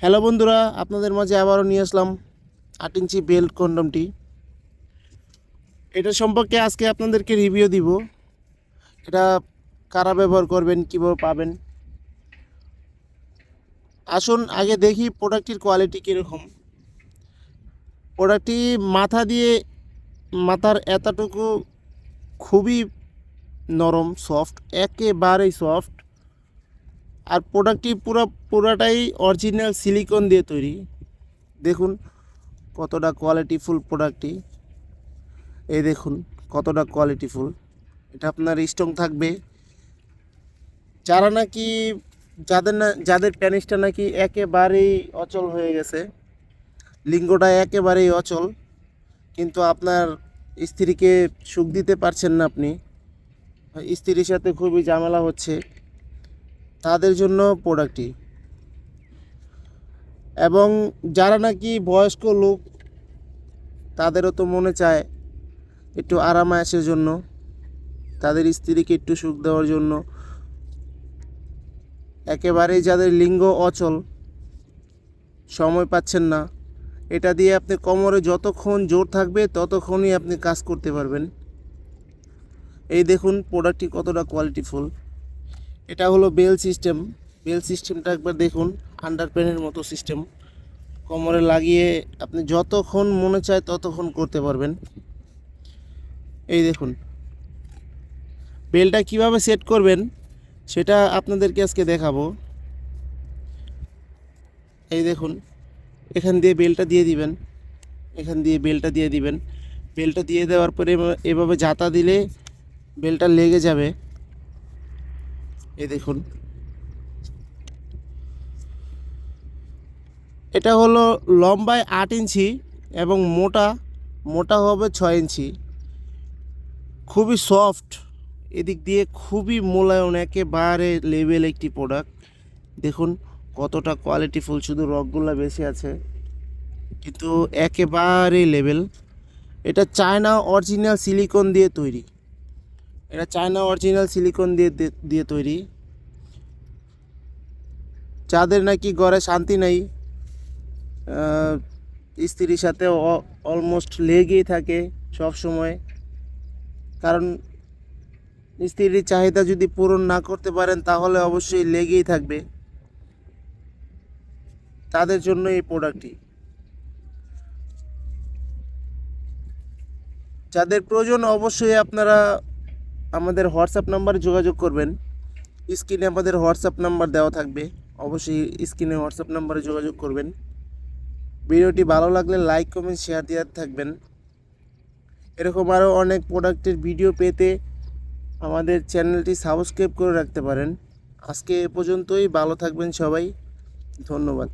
Hello বন্ধুরা, আপনাদের মাঝে আবারও নিয়ে আসলাম আট ইঞ্চি বেল্ট কন্ডমটি। এটা সম্পর্কে আজকে আপনাদেরকে রিভিউ দিব। এটা কারা ব্যবহার করবেন, কীভাবে পাবেন? আসুন, আগে দেখি প্রোডাক্টটির কোয়ালিটি কীরকম। প্রোডাক্টটি মাথা দিয়ে, মাথার এতটুকু খুবই নরম সফট একেবারেই সফট আর প্রোডাক্টটি পুরো, পুরোটাই অরিজিনাল সিলিকন দিয়ে তৈরি। দেখুন কতটা কোয়ালিটিফুল প্রোডাক্টটি এই দেখুন কতটা কোয়ালিটিফুল এটা আপনার স্ট্রং থাকবে। যারা নাকি, যাদের না, যাদের প্যানিসটা নাকি একেবারেই অচল হয়ে গেছে, লিঙ্গটা একেবারেই অচল, কিন্তু আপনার স্ত্রীকে সুখ দিতে পারছেন না আপনি, স্ত্রীর সাথে খুবই ঝামেলা হচ্ছে। তাদের জন্য প্রোডাক্টটি এবং যারা নাকি বয়স্ক লোক, তাদেরও তো মনে চায় একটু আরাম আসার জন্য, তাদের স্ত্রীকে একটু সুখ দেওয়ার জন্য। একেবারেই যাদের লিঙ্গ অচল, সময় পাচ্ছেন না। এটা দিয়ে আপনি কোমরে যতক্ষণ জোর থাকবে, ততক্ষণই আপনি কাজ করতে পারবেন। এই দেখুন প্রোডাক্টটি কতটা কোয়ালিটিফুল এটা হলো বেল সিস্টেম। বেল সিস্টেমটা একবার দেখুন, আন্ডার প্যানের মতো সিস্টেম। কোমরে লাগিয়ে আপনি যতক্ষণ মনে চায় ততক্ষণ করতে পারবেন। এই দেখুন। বেলটা কীভাবে সেট করবেন, সেটা আপনাদেরকে আজকে দেখাবো। এই দেখুন, এখান দিয়ে বেলটা দিয়ে দিবেন। এখান দিয়ে বেলটা দিয়ে দিবেন। বেলটা দিয়ে দেওয়ার পরে এভাবে- জাতা দিলে বেলটা লেগে যাবে। এই দেখুন। এটা হলো লম্বায় আট ইঞ্চি এবং মোটা মোটা হবে ছয় ইঞ্চি। খুবই সফট। এদিক দিয়ে খুবই মোলায়ন একেবারে লেভেল একটি প্রোডাক্ট দেখুন কতটা কোয়ালিটিফুল শুধু রকগুলো বেশি আছে, কিন্তু একেবারে লেভেল এটা চায়না অরিজিনাল সিলিকন দিয়ে তৈরি। এটা চায়না অরিজিনাল সিলিকন দিয়ে- দিয়ে তৈরি। যাদের নাকি ঘরে শান্তি নেই। স্ত্রীর সাথে অলমোস্ট লেগেই থাকে সব সময় কারণ স্ত্রীর চাহিদা যদি পূরণ না করতে পারেন, তাহলে অবশ্যই লেগেই থাকবে। তাদের জন্য এই প্রোডাক্টটি যাদের প্রয়োজন অবশ্যই আপনারা আমাদের হোয়াটসঅ্যাপ নাম্বারে যোগাযোগ করবেন। স্ক্রিনে আমাদের হোয়াটসঅ্যাপ নাম্বার দেওয়া থাকবে। অবশ্যই স্ক্রিনে হোয়াটসঅ্যাপ নাম্বারে যোগাযোগ করবেন। ভিডিওটি ভালো লাগলে লাইক কমেন্ট শেয়ার দিয়ে থাকবেন। এরকম আরও অনেক প্রোডাক্টের ভিডিও পেতে আমাদের চ্যানেলটি সাবস্ক্রাইব করে রাখতে পারেন। আজকে এ পর্যন্তই, ভালো থাকবেন সবাই। ধন্যবাদ।